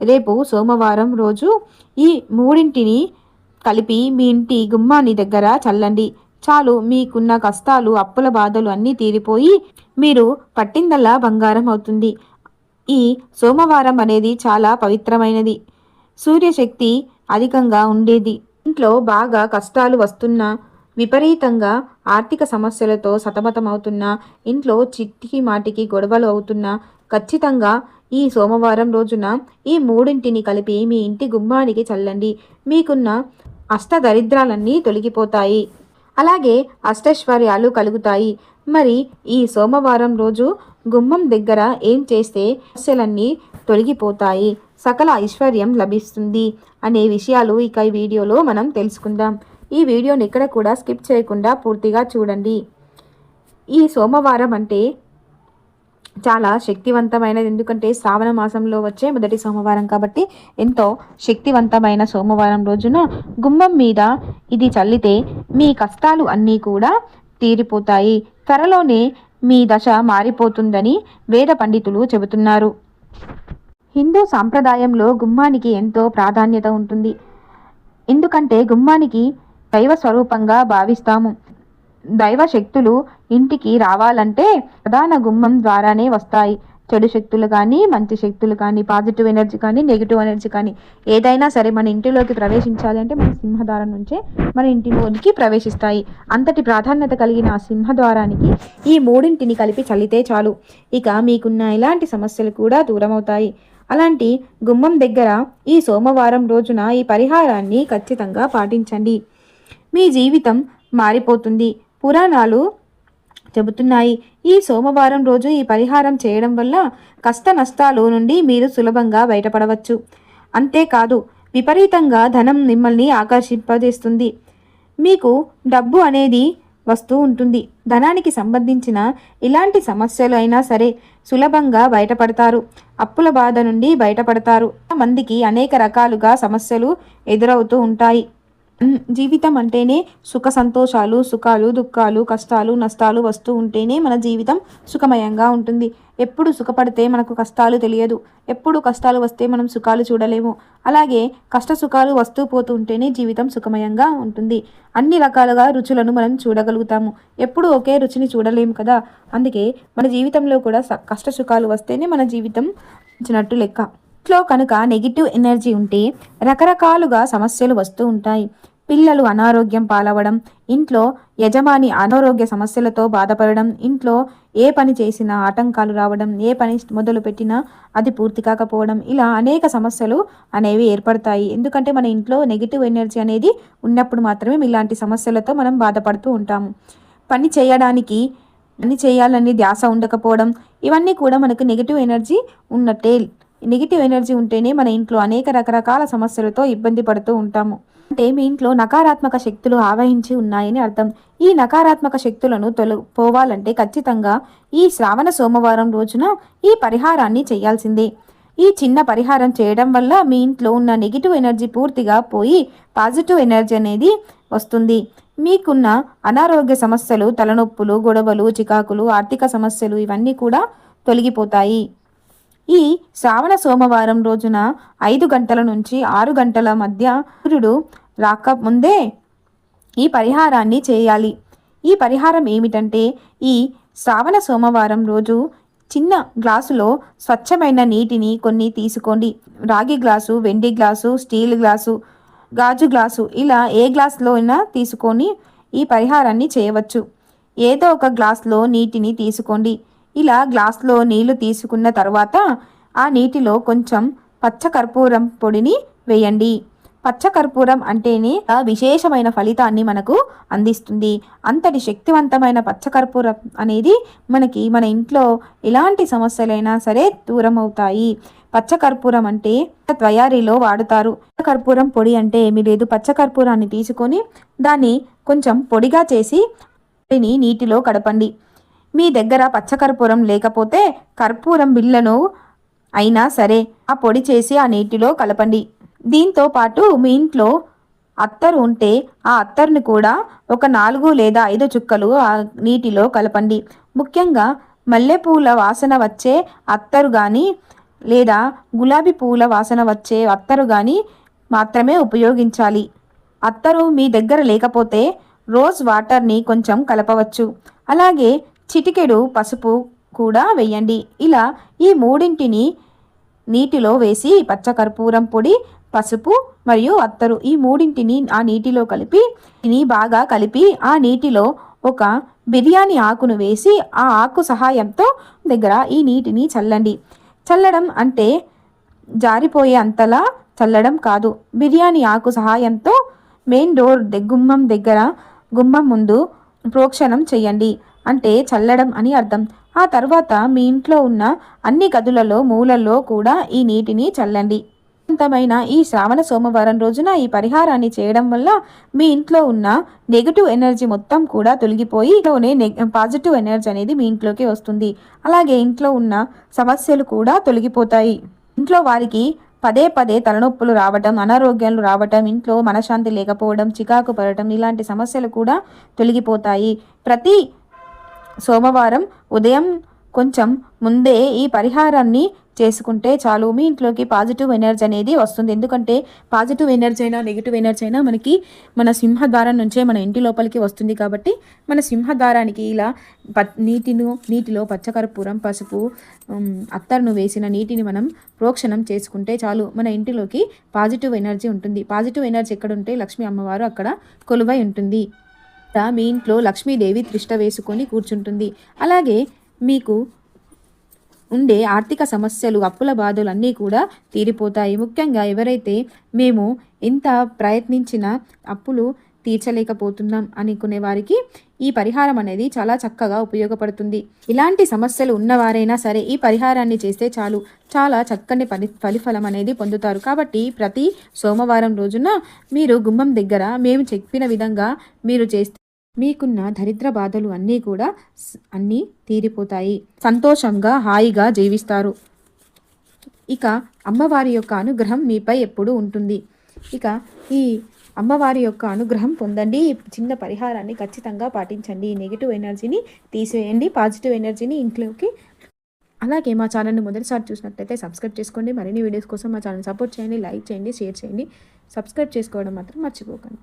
రేపు సోమవారం రోజు ఈ మూడింటిని కలిపి మీ ఇంటి గుమ్మాని దగ్గర చల్లండి. చాలు మీకున్న కష్టాలు అప్పుల బాధలు అన్నీ తీరిపోయి మీరు పట్టిందల్లా బంగారం అవుతుంది. ఈ సోమవారం అనేది చాలా పవిత్రమైనది. సూర్యశక్తి అధికంగా ఉండేది. ఇంట్లో బాగా కష్టాలు వస్తున్నా విపరీతంగా ఆర్థిక సమస్యలతో సతమతమవుతున్నా ఇంట్లో చిట్టికి మాటికి గొడవలు అవుతున్నా ఖచ్చితంగా ఈ సోమవారం రోజున ఈ మూడింటిని కలిపి మీ ఇంటి గుమ్మానికి చల్లండి. మీకున్న అష్టదరిద్రాలన్నీ తొలగిపోతాయి. అలాగే అష్టైశ్వర్యాలు కలుగుతాయి. మరి ఈ సోమవారం రోజు గుమ్మం దగ్గర ఏం చేస్తే సమస్యలన్నీ తొలగిపోతాయి? సకల ఐశ్వర్యం లభిస్తుంది అనే విషయాలు ఇక ఈ వీడియోలో మనం తెలుసుకుందాం. ఈ వీడియోని ఇక్కడ కూడా స్కిప్ చేయకుండా పూర్తిగా చూడండి. ఈ సోమవారం అంటే చాలా శక్తివంతమైనది. ఎందుకంటే శ్రావణ మాసంలో వచ్చే మొదటి సోమవారం కాబట్టి ఎంతో శక్తివంతమైన సోమవారం రోజున గుమ్మం మీద ఇది చల్లితే మీ కష్టాలు అన్నీ కూడా తీరిపోతాయి. త్వరలోనే మీ దశ మారిపోతుందని వేద పండితులు చెబుతున్నారు. హిందూ సాంప్రదాయంలో గుమ్మానికి ఎంతో ప్రాధాన్యత ఉంటుంది. ఎందుకంటే గుమ్మానికి దైవ స్వరూపంగా భావిస్తాము. దైవ శక్తులు ఇంటికి రావాలంటే ప్రధాన గుమ్మం ద్వారానే వస్తాయి. చెడు శక్తులు కానీ మంచి శక్తులు కానీ పాజిటివ్ ఎనర్జీ కానీ నెగిటివ్ ఎనర్జీ కానీ ఏదైనా సరే మన ఇంటిలోకి ప్రవేశించాలి అంటే మన సింహద్వారం నుంచే మన ఇంటిలోనికి ప్రవేశిస్తాయి. అంతటి ప్రాధాన్యత కలిగిన ఆ సింహద్వారానికి ఈ మూడింటిని కలిపి చల్లితే చాలు. ఇక మీకున్న ఇలాంటి సమస్యలు కూడా దూరమవుతాయి. అలాంటి గుమ్మం దగ్గర ఈ సోమవారం రోజున ఈ పరిహారాన్ని ఖచ్చితంగా పాటించండి. మీ జీవితం మారిపోతుంది. పురాణాలు చెబుతున్నాయి. ఈ సోమవారం రోజు ఈ పరిహారం చేయడం వల్ల కష్ట నష్టాలు నుండి మీరు సులభంగా బయటపడవచ్చు. అంతేకాదు విపరీతంగా ధనం మిమ్మల్ని ఆకర్షింపజేస్తుంది. మీకు డబ్బు అనేది వస్తూ ఉంటుంది. ధనానికి సంబంధించిన ఇలాంటి సమస్యలు అయినా సరే సులభంగా బయటపడతారు. అప్పుల బాధ నుండి బయటపడతారు. మందికి అనేక రకాలుగా సమస్యలు ఎదురవుతూ ఉంటాయి. జీవితం అంటేనే సుఖ సంతోషాలు సుఖాలు దుఃఖాలు కష్టాలు నష్టాలు వస్తూ ఉంటేనే మన జీవితం సుఖమయంగా ఉంటుంది. ఎప్పుడు సుఖపడితే మనకు కష్టాలు తెలియదు. ఎప్పుడు కష్టాలు వస్తే మనం సుఖాలు చూడలేము. అలాగే కష్ట సుఖాలు వస్తూ పోతూ ఉంటేనే జీవితం సుఖమయంగా ఉంటుంది. అన్ని రకాలుగా రుచులను మనం చూడగలుగుతాము. ఎప్పుడు ఒకే రుచిని చూడలేము కదా? అందుకే మన జీవితంలో కూడా కష్ట సుఖాలు వస్తేనే మన జీవితం ఇచ్చినట్టు లెక్క. ఇంట్లో కనుక నెగిటివ్ ఎనర్జీ ఉంటే రకరకాలుగా సమస్యలు వస్తూ ఉంటాయి. పిల్లలు అనారోగ్యం పాలవడం ఇంట్లో యజమాని అనారోగ్య సమస్యలతో బాధపడడం ఇంట్లో ఏ పని చేసినా ఆటంకాలు రావడం ఏ పని మొదలు పెట్టినా అది పూర్తి కాకపోవడం ఇలా అనేక సమస్యలు అనేవి ఏర్పడతాయి. ఎందుకంటే మన ఇంట్లో నెగిటివ్ ఎనర్జీ అనేది ఉన్నప్పుడు మాత్రమే ఇలాంటి సమస్యలతో మనం బాధపడుతూ ఉంటాము. పని చేయడానికి పని చేయాలని ధ్యాస ఉండకపోవడం ఇవన్నీ కూడా మనకు నెగిటివ్ ఎనర్జీ ఉన్నట్టే నెగిటివ్ ఎనర్జీ ఉంటేనే మన ఇంట్లో అనేక రకరకాల సమస్యలతో ఇబ్బంది పడుతూ ఉంటాము. అంటే మీ ఇంట్లో నకారాత్మక శక్తులు ఆవహించి ఉన్నాయని అర్థం. ఈ నకారాత్మక శక్తులను తొల పోవాలంటే ఖచ్చితంగా ఈ శ్రావణ సోమవారం రోజున ఈ పరిహారాన్ని చేయాల్సిందే. ఈ చిన్న పరిహారం చేయడం వల్ల మీ ఇంట్లో ఉన్న నెగిటివ్ ఎనర్జీ పూర్తిగా పోయి పాజిటివ్ ఎనర్జీ అనేది వస్తుంది. మీకున్న అనారోగ్య సమస్యలు తలనొప్పులు గొడవలు చికాకులు ఆర్థిక సమస్యలు ఇవన్నీ కూడా తొలగిపోతాయి. ఈ శ్రావణ సోమవారం రోజున ఐదు గంటల నుంచి ఆరు గంటల మధ్య సూర్యుడు రాకముందే ఈ పరిహారాన్ని చేయాలి. ఈ పరిహారం ఏమిటంటే ఈ శ్రావణ సోమవారం రోజు చిన్న గ్లాసులో స్వచ్ఛమైన నీటిని కొన్ని తీసుకోండి. రాగి గ్లాసు వెండి గ్లాసు స్టీల్ గ్లాసు గాజు గ్లాసు ఇలా ఏ గ్లాసులో అయినా తీసుకొని ఈ పరిహారాన్ని చేయవచ్చు. ఏదో ఒక గ్లాసులో నీటిని తీసుకోండి. ఇలా గ్లాస్లో నీళ్ళు తీసుకున్న తర్వాత ఆ నీటిలో కొంచెం పచ్చకర్పూరం పొడిని వేయండి. పచ్చకర్పూరం అంటేనే విశేషమైన ఫలితాన్ని మనకు అందిస్తుంది. అంతటి శక్తివంతమైన పచ్చకర్పూరం అనేది మనకి మన ఇంట్లో ఎలాంటి సమస్యలైనా సరే దూరం అవుతాయి పచ్చకర్పూరం అంటే తయారీలో వాడుతారు. కర్పూరం పొడి అంటే ఏమీ లేదు. పచ్చకర్పూరాన్ని తీసుకొని దాన్ని కొంచెం పొడిగా చేసి నీటిలో కడపండి. మీ దగ్గర పచ్చకర్పూరం లేకపోతే కర్పూరం బిళ్ళను అయినా సరే ఆ పొడి చేసి ఆ నీటిలో కలపండి. దీంతో పాటు మీ ఇంట్లో అత్తరు ఉంటే ఆ అత్తరుని కూడా ఒక నాలుగు లేదా ఐదు చుక్కలు ఆ నీటిలో కలపండి. ముఖ్యంగా మల్లెపూల వాసన వచ్చే అత్తరు కానీ లేదా గులాబీ పూల వాసన వచ్చే అత్తరు కానీ మాత్రమే ఉపయోగించాలి. అత్తరు మీ దగ్గర లేకపోతే రోజ్ వాటర్ని కొంచెం కలపవచ్చు. అలాగే చిటికెడు పసుపు కూడా వేయండి. ఇలా ఈ మూడింటిని నీటిలో వేసి పచ్చకర్పూరం పొడి పసుపు మరియు అత్తరు ఈ మూడింటిని ఆ నీటిలో కలిపి బాగా కలిపి ఆ నీటిలో ఒక బిర్యానీ ఆకును వేసి ఆ ఆకు సహాయంతో దగ్గర ఈ నీటిని చల్లండి. చల్లడం అంటే జారిపోయే అంతలా చల్లడం కాదు. బిర్యానీ ఆకు సహాయంతో మెయిన్ డోర్ గుమ్మం దగ్గర గుమ్మం ముందు ప్రోక్షణం చేయండి. అంటే చల్లడం అని అర్థం. ఆ తర్వాత మీ ఇంట్లో ఉన్న అన్ని గదులలో మూలల్లో కూడా ఈ నీటిని చల్లండి. అంతమైన ఈ శ్రావణ సోమవారం రోజున ఈ పరిహారాన్ని చేయడం వల్ల మీ ఇంట్లో ఉన్న నెగిటివ్ ఎనర్జీ మొత్తం కూడా తొలగిపోయి ఇంట్లోనే పాజిటివ్ ఎనర్జీ అనేది మీ ఇంట్లోకి వస్తుంది. అలాగే ఇంట్లో ఉన్న సమస్యలు కూడా తొలగిపోతాయి. ఇంట్లో వారికి పదే పదే తలనొప్పులు రావటం అనారోగ్యాలు రావటం ఇంట్లో మనశ్శాంతి లేకపోవడం చికాకు పడటం ఇలాంటి సమస్యలు కూడా తొలగిపోతాయి. ప్రతి సోమవారం ఉదయం కొంచెం ముందే ఈ పరిహారాన్ని చేసుకుంటే చాలు. మీ ఇంట్లోకి పాజిటివ్ ఎనర్జీ అనేది వస్తుంది. ఎందుకంటే పాజిటివ్ ఎనర్జీ అయినా నెగిటివ్ ఎనర్జీ అయినా మనకి మన సింహద్వారం నుంచే మన ఇంటి లోపలికి వస్తుంది కాబట్టి మన సింహద్వారానికి ఇలా ప నీటిను నీటిలో పచ్చకర్పూరం పసుపు అత్తరును వేసిన నీటిని మనం ప్రోక్షణం చేసుకుంటే చాలు. మన ఇంటిలోకి పాజిటివ్ ఎనర్జీ ఉంటుంది. పాజిటివ్ ఎనర్జీ ఎక్కడ ఉంటే లక్ష్మీ అమ్మవారు అక్కడ కొలువై ఉంటుంది. మీ ఇంట్లో లక్ష్మీదేవి త్రిష్ట వేసుకొని కూర్చుంటుంది. అలాగే మీకు ఉండే ఆర్థిక సమస్యలు అప్పుల బాధలు అన్నీ కూడా తీరిపోతాయి. ముఖ్యంగా ఎవరైతే మేము ఎంత ప్రయత్నించినా అప్పులు తీర్చలేకపోతున్నాం అనుకునే వారికి ఈ పరిహారం అనేది చాలా చక్కగా ఉపయోగపడుతుంది. ఇలాంటి సమస్యలు ఉన్నవారైనా సరే ఈ పరిహారాన్ని చేస్తే చాలు. చాలా చక్కని పని ఫలిఫలం అనేది పొందుతారు. కాబట్టి ప్రతి సోమవారం రోజున మీరు గుమ్మం దగ్గర మేము చెప్పిన విధంగా మీరు చేస్తే మీకున్న దరిద్ర బాధలు అన్నీ కూడా అన్నీ తీరిపోతాయి. సంతోషంగా హాయిగా జీవిస్తారు. ఇక అమ్మవారి యొక్క అనుగ్రహం మీపై ఎప్పుడూ ఉంటుంది. ఇక ఈ అమ్మవారి యొక్క అనుగ్రహం పొందండి. చిన్న పరిహారాన్ని ఖచ్చితంగా పాటించండి. నెగిటివ్ ఎనర్జీని తీసేయండి. పాజిటివ్ ఎనర్జీని ఇంట్లోకి. అలాగే మా ఛానల్ని మొదటిసారి చూసినట్లయితే సబ్స్క్రైబ్ చేసుకోండి. మరిన్ని వీడియోస్ కోసం మా ఛానల్ సపోర్ట్ చేయండి. లైక్ చేయండి. షేర్ చేయండి. సబ్స్క్రైబ్ చేసుకోవడం మాత్రం మర్చిపోకండి.